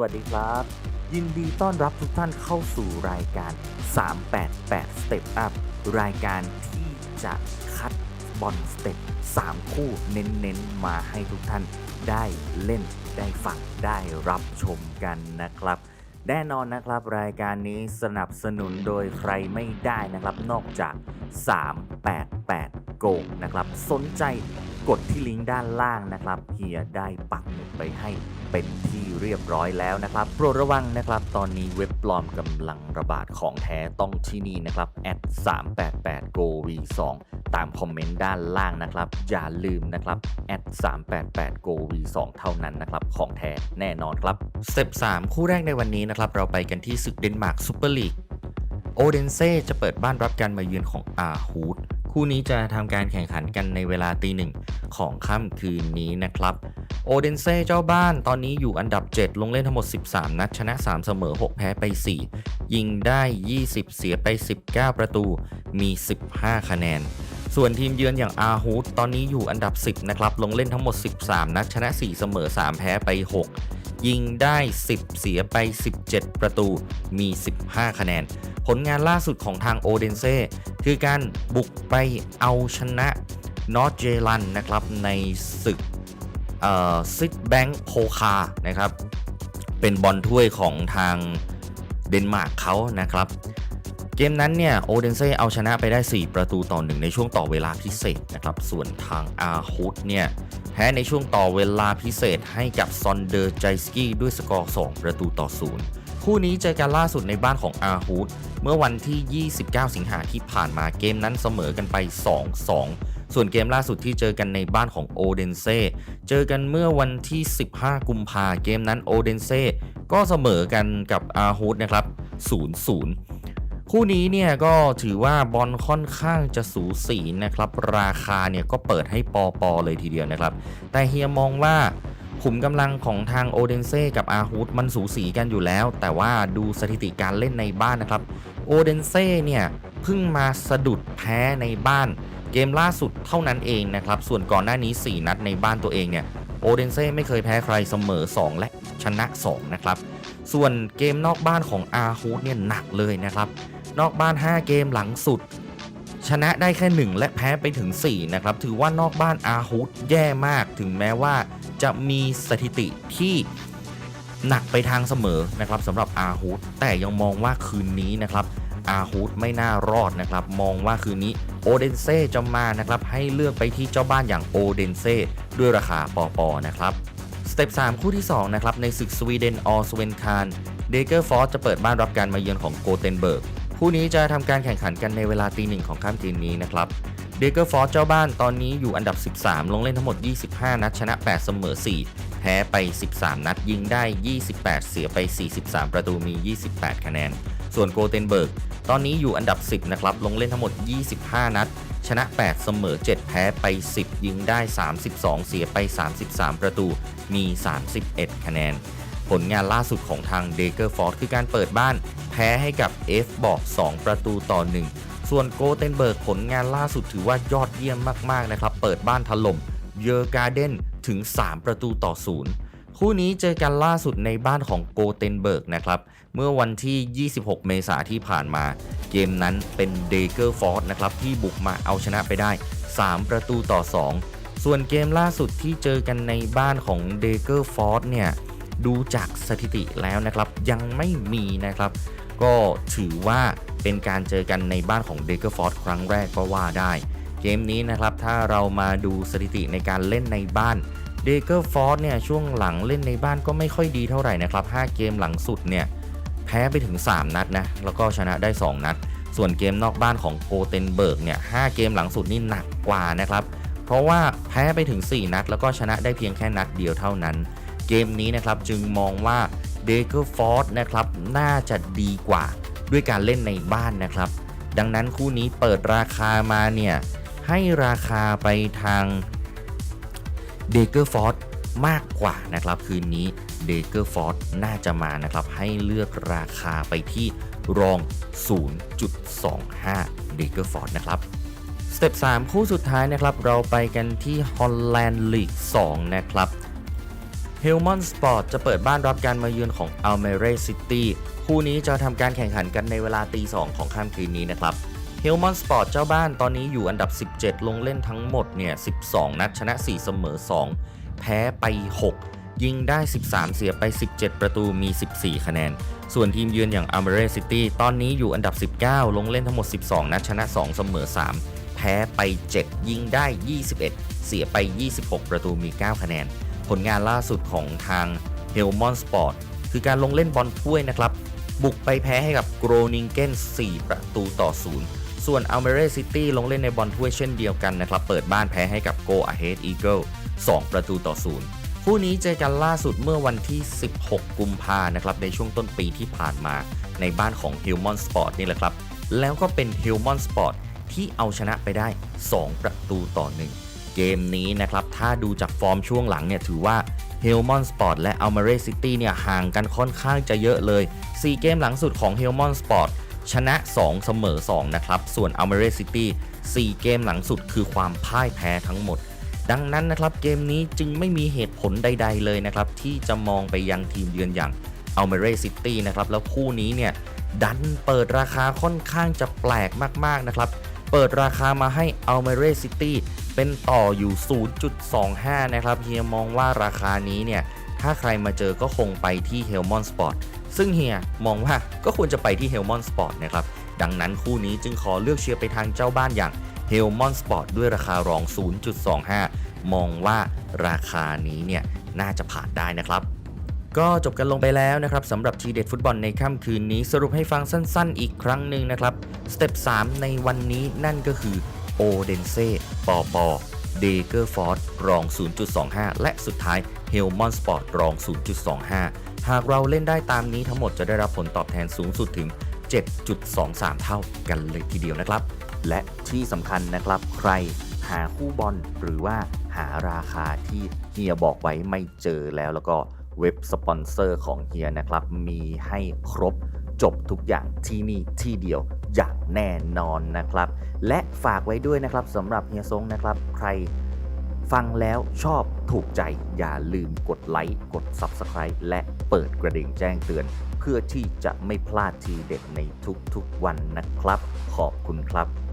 วัสดีครับ ยินดีต้อนรับทุกท่านเข้าสู่รายการ 388 Step Up รายการที่จะคัดบอลสเต็ป3คู่เน้นๆ มาให้ทุกท่านได้เล่นได้ฟังได้รับชมกันนะครับแน่นอนนะครับรายการนี้สนับสนุนโดยใครไม่ได้นะครับ นอกจาก 388 Go นะครับ สนใจ กดที่ลิงก์ด้านล่างนะครับเฮียได้ปักหมุดไปให้เป็นที่เรียบร้อยแล้วนะครับโปรดระวังนะครับ ตอนนี้เว็บปลอมกำลังระบาดของแท้ต้องที่นี่นะครับ388 Go V2 ตามคอมเมนต์ด้านล่างนะครับ อย่าลืมนะครับ388 Go V2 เท่านั้นนะครับ ของแท้แน่นอนครับสเต็ป3คู่แรกในวันนี้นะครับ เราไปกันที่ศึกเดนมาร์กซูเปอร์ลีกโอเดนเซ่จะเปิดบ้านรับการมาเยือนของอาฮูด คู่นี้จะทำการแข่งขันกันในเวลาตีหนึ่งของค่ำคืนนี้นะครับ โอเดนเซ่เจ้าบ้านตอนนี้อยู่อันดับ 7 ลงเล่นทั้งหมด 13 นัด ชนะ 3 เสมอ 6 แพ้ไป 4 ยิงได้ 20 เสียไป 19 ประตูมี 15 คะแนน ส่วนทีมเยือนอย่างอาฮูดตอนนี้อยู่อันดับ 10 นะครับ ลงเล่นทั้งหมด 13 นัด ชนะ 4 เสมอ 3 แพ้ไป 6 ยิงได้ 10 เสียไป 17 ประตูมี 15 คะแนน ผลงานล่าสุดของทางโอเดนเซ่คือการบุกไปเอาชนะนอร์เจลันนะครับในศึกซิดแบงค์โคคานะครับ เป็นบอลถ้วยของทางเดนมาร์กเขานะครับ เกมนั้นเนี่ยโอเดนเซ่เอาชนะไปได้ 4 ประตูต่อหนึ่งในช่วงต่อเวลาพิเศษนะครับ ส่วนทางอาฮุดเนี่ยแพ้ในช่วงต่อเวลาพิเศษให้กับซอนเดอร์ไจสกี้ด้วยสกอร์ 2 ประตูต่อศูนย์ คู่นี้เจอกันล่าสุดในบ้านของอาฮูดเมื่อวันที่ 29 สิงหาที่ผ่านมาเกมนั้นเสมอกันไป 2-2 ส่วนเกมล่าสุดที่เจอกันในบ้านของโอเดนเซ่เจอกันเมื่อวันที่ 15 กุมภาเกมนั้นโอเดนเซ่ก็เสมอกันกับอาฮูดนะครับ 0-0 คู่นี้เนี่ยก็ถือว่าบอลค่อนข้างจะสูสีนะครับ ราคาเนี่ยก็เปิดให้ปอปอเลยทีเดียวนะครับ แต่เฮียมองว่า ขุมกำลังของทางโอเดนเซ่กับอาฮูดมันสูสีกันอยู่แล้ว แต่ว่าดูสถิติการเล่นในบ้านนะครับโอเดนเซ่เนี่ยเพิ่งมาสะดุดแพ้ในบ้าน เกมล่าสุดเท่านั้นเองนะครับ ส่วนก่อนหน้านี้ 4 นัดในบ้านตัวเองเนี่ยโอเดนเซ่ไม่เคยแพ้ใครเสมอ 2 และชนะ 2 นะครับ ส่วนเกมนอกบ้านของอาฮูดเนี่ยหนักเลยนะครับ นอกบ้าน 5 เกมหลังสุด ชนะได้แค่ 1 และแพ้ไปถึง 4 นะครับ ถือว่านอกบ้านอาฮูดแย่มากถึงแม้ว่า จะมีสถิติที่หนักไปทางเสมอนะครับสำหรับอาฮูดแต่ยังมองว่าคืนนี้นะครับอาฮูดไม่น่ารอดนะครับ มองว่าคืนนี้โอเดนเซ่จะมานะครับ ให้เลือกไปที่เจ้าบ้านอย่างโอเดนเซ่ด้วยราคาปอปอนะครับสเต็ป3คู่ที่ 2 นะครับ ในศึกสวีเดนออสเวนคารเดเกอร์ฟอร์จะเปิดบ้านรับการมาเยือนของโกเทนเบิร์กคู่นี้จะทำการแข่งขันกันในเวลาตีหนึ่งของค่ำคืนนี้นะครับ เดเกอร์ฟอร์เจ้าบ้านตอนนี้อยู่อันดับ 13 ลงเล่นทั้งหมด 25 นัด ชนะ 8 เสมอ 4 แพ้ไป 13 นัด ยิงได้ 28 เสียไป 43 ประตูมี 28 คะแนน ส่วนโกเทนเบิร์ก ตอนนี้อยู่อันดับ 10 นะครับ ลงเล่นทั้งหมด 25 นัด ชนะ 8 เสมอ 7 แพ้ไป 10 ยิงได้ 32 เสียไป 33 ประตู มี 31 คะแนน ผลงานล่าสุดของทางเดเกอร์ฟอร์ดคือการเปิดบ้าน แพ้ให้กับ F บอก 2 ประตูต่อ 1 ส่วนโกเทนเบิร์กผลงานล่าสุดถือว่ายอดเยี่ยมมากๆนะครับ เปิดบ้านถล่มเยอร์การ์เดนถึง 3 ประตูต่อ0คู่นี้เจอกันล่าสุดในบ้านของโกเทนเบิร์กนะครับ เมื่อวันที่ 26 เมษาที่ผ่านมา เกมนั้นเป็นเดเกอร์ฟอร์ดนะครับที่บุกมาเอาชนะไปได้ 3 ประตูต่อ 2 ส่วนเกมล่าสุดที่เจอกันในบ้านของเดเกอร์ฟอร์ดเนี่ยดูจากสถิติแล้วนะครับยังไม่มีนะครับ ก็ถือว่า เป็นการเจอกันในบ้านของเดกเกอร์ฟอร์ดครั้งแรกก็ว่าได้ เกมนี้นะครับถ้าเรามาดูสถิติในการเล่นในบ้านเดกเกอร์ฟอร์ดเนี่ยช่วงหลังเล่นในบ้านก็ไม่ค่อยดีเท่าไหร่นะครับ 5 เกมหลังสุดเนี่ยแพ้ไปถึง 3 นัดนะ แล้วก็ชนะได้ 2 นัด ส่วนเกมนอกบ้านของโกเทนเบิร์กเนี่ย5เกมหลังสุดนี่หนักกว่านะครับ เพราะว่าแพ้ไปถึง 4 นัด แล้วก็ชนะได้เพียงแค่นัดเดียวเท่านั้น เกมนี้นะครับจึงมองว่าเดเกอร์ฟอร์ดนะครับน่าจะดีกว่า ด้วยการเล่นในบ้านนะครับ ดังนั้นคู่นี้เปิดราคามาเนี่ยให้ราคาไปทางเดเกอร์ฟอร์ดมากกว่านะครับ คืนนี้เดเกอร์ฟอร์ดน่าจะมานะครับ ให้เลือกราคาไปที่รอง 0.25เดเกอร์ฟอร์ดนะครับสเต็ป3คู่สุดท้ายนะครับ เราไปกันที่ฮอลแลนด์ลีก2นะครับเฮ h e l m o n Sport จะเปิดบ้านรับการมาเยือนของ a l m e r e City คู่นี้จะทำการแข่งขันกันในเวลาตี2ของค่ำคืนนี้นะครับ h e l m o n Sport เจ้าบ้านตอนนี้อยู่อันดับ 17 ลงเล่นทั้งหมดเนี่ย 12 นัดชนะ 4 เสมอ 2 แพ้ไป 6 ยิงได้ 13 เสียไป 17 ประตูมี 14 คะแนน ส่วนทีมเยือนอย่าง a l m e r e City ตอนนี้อยู่อันดับ 19 ลงเล่นทั้งหมด 12 นัดชนะ 2 เสมอ 3 แพ้ไป 7 ยิงได้ 21 เสียไป 26 ประตูมี 9 คะแนน ผลงานล่าสุดของทาง h e l m o n Sport คือการลงเล่นบอลถ้วยนะครับ บุกไปแพ้ให้กับ g r o n i n g e n 4ประตูต่อ 0 ส่วน a l m e r e City ลงเล่นในบอลถ้วยเช่นเดียวกันนะครับ เปิดบ้านแพ้ให้กับ Go Ahead Eagle 2ประตูต่อ 0 คู่นี้เจอกันล่าสุดเมื่อวันที่ 16 กุมภานะครับในช่วงต้นปีที่ผ่านมาในบ้านของ h e l m o n Sport นี่แหละครับ แล้วก็เป็น h e l m o n Sport ที่เอาชนะไปได้ 2 ประตูต่อ 1 เกมนี้นะครับ ถ้าดูจากฟอร์มช่วงหลังเนี่ยถือว่า h e l m o n Sport และ a l m e r e City เนี่ยห่างกันค่อนข้างจะเยอะเลย 4 เกมหลังสุดของ h e l m o n Sport ชนะ 2 เสมอ 2 นะครับ ส่วน a l m e r e City 4เกมหลังสุดคือความพ่ายแพ้ทั้งหมด ดังนั้นนะครับเกมนี้จึงไม่มีเหตุผลใด ๆ เลยนะครับ ที่จะมองไปยังทีมเยือนอย่าง a l m e r e City นะครับ แล้วคู่นี้เนี่ยดันเปิดราคาค่อนข้างจะแปลกมากๆนะครับ เปิดราคามาให้ a l m e r e City เป็นต่ออยู่ 0.25 นะครับเฮียมองว่าราคานี้เนี่ย ถ้าใครมาเจอก็คงไปที่ h e l m o n Sport ซึ่งเฮียมองว่าก็ควรจะไปที่ h e l m o n Sport นะครับ ดังนั้นคู่นี้จึงขอเลือกเชียร์ไปทางเจ้าบ้านอย่าง h e l m o n Sport ด้วยราคารอง 0.25 มองว่าราคานี้เนี่ย น่าจะผ่านได้นะครับก็จบกันลงไปแล้วนะครับสำหรับทีเด็ดฟุตบอลในค่ำคืนนี้สรุปให้ฟังสั้นๆ อีกครั้งหนึ่งนะครับ สเต็ป 3 ในวันนี้นั่นก็คือ โอเดนเซ่ปอปอเดเกอร์ฟอร์ดรอง 0.25 และสุดท้ายเฮลมอนสปอร์ตรอง 0.25 หากเราเล่นได้ตามนี้ทั้งหมดจะได้รับผลตอบแทนสูงสุดถึง 7.23 เท่ากันเลยทีเดียวนะครับ และที่สำคัญนะครับ ใครหาคู่บอลหรือว่าหาราคาที่เฮียบอกไว้ไม่เจอแล้วแล้วก็เว็บสปอนเซอร์ของเฮียนะครับ มีให้ครบ จบทุกอย่างที่นี่ที่เดียวอย่างแน่นอนนะครับ และฝากไว้ด้วยนะครับสำหรับเฮียซงนะครับ ใครฟังแล้วชอบถูกใจอย่าลืมกดไลค์กด Subscribe และเปิดกระดิ่งแจ้งเตือน เพื่อที่จะไม่พลาดทีเด็ดในทุกๆวันนะครับ ขอบคุณครับ